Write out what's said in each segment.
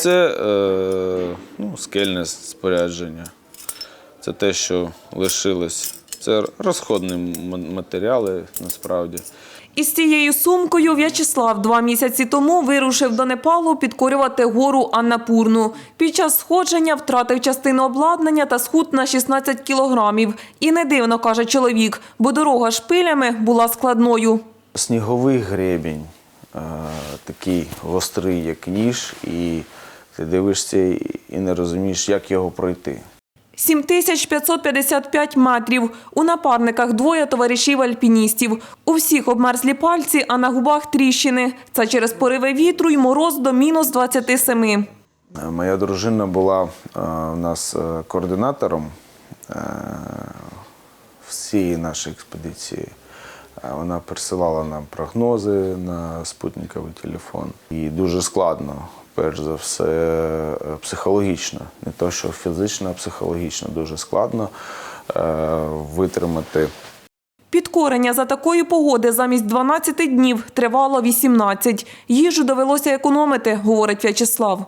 Це е, ну, скельне спорядження. Це те, що лишилось. Це розходні матеріали насправді. Із цією сумкою В'ячеслав два місяці тому вирушив до Непалу підкорювати гору Аннапурну. Під час сходження втратив частину обладнання та схуд на 16 кілограмів. І не дивно, каже чоловік, бо дорога шпилями була складною. Сніговий гребінь, е, такий гострий, як ніж, і ти дивишся і не розумієш, як його пройти. 7555 метрів. У напарниках двоє товаришів-альпіністів. У всіх обмерзлі пальці, а на губах тріщини. Це через пориви вітру й мороз до мінус 27. Е, Моя дружина була е, у нас е, координатором е, всієї нашої експедиції. Вона присилала нам прогнози на спутниковий телефон. І дуже складно, перш за все, е, психологічно. Не то, що фізично, а психологічно дуже складно е, витримати Підкорення за такої погоди замість 12 днів тривало 18. Їжу довелося економити, говорить В'ячеслав.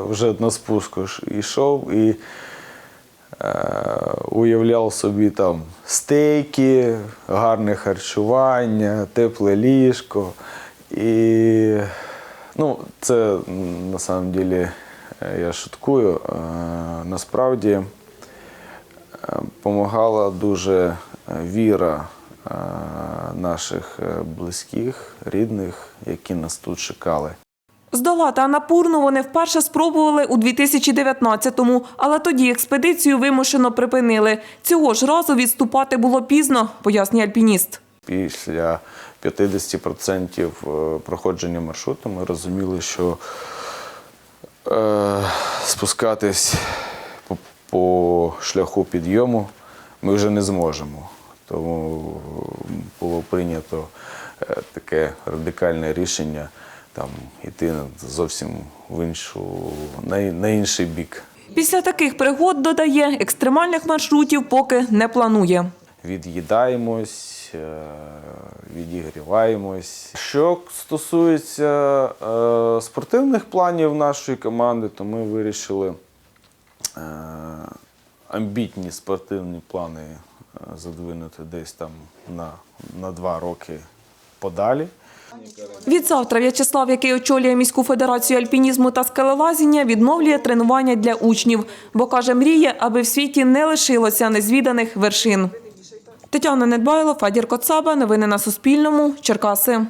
Вже на спуску ж йшов і уявляв собі там стейки, гарне харчування, тепле ліжко. І ну, це на самом деле е, я шуткую. Е, насправді допомагала дуже е, віра е, наших е, близьких, рідних, які нас тут чекали. Здолати Анапурну вони вперше спробували у 2019-му, але тоді експедицію вимушено припинили. Цього ж разу відступати було пізно, пояснює альпініст. Після 50% е, проходження маршруту ми розуміли, що е, спускатись по, по шляху підйому ми вже не зможемо. Тому було прийнято е, таке радикальне рішення там, йти зовсім в іншу, на, на інший бік. Після таких пригод, додає, екстремальних маршрутів поки не планує. від'їдаємось, е, відігріваємось. Що стосується е, спортивних планів нашої команди, то ми вирішили е, амбітні спортивні плани задвинути десь там на, на два роки подалі. Відзавтра В'ячеслав, який очолює міську федерацію альпінізму та скелелазіння, відновлює тренування для учнів, бо каже, мріє, аби в світі не лишилося незвіданих вершин. Тетяна Недбайло, Фадір Коцаба. Новини на Суспільному. Черкаси.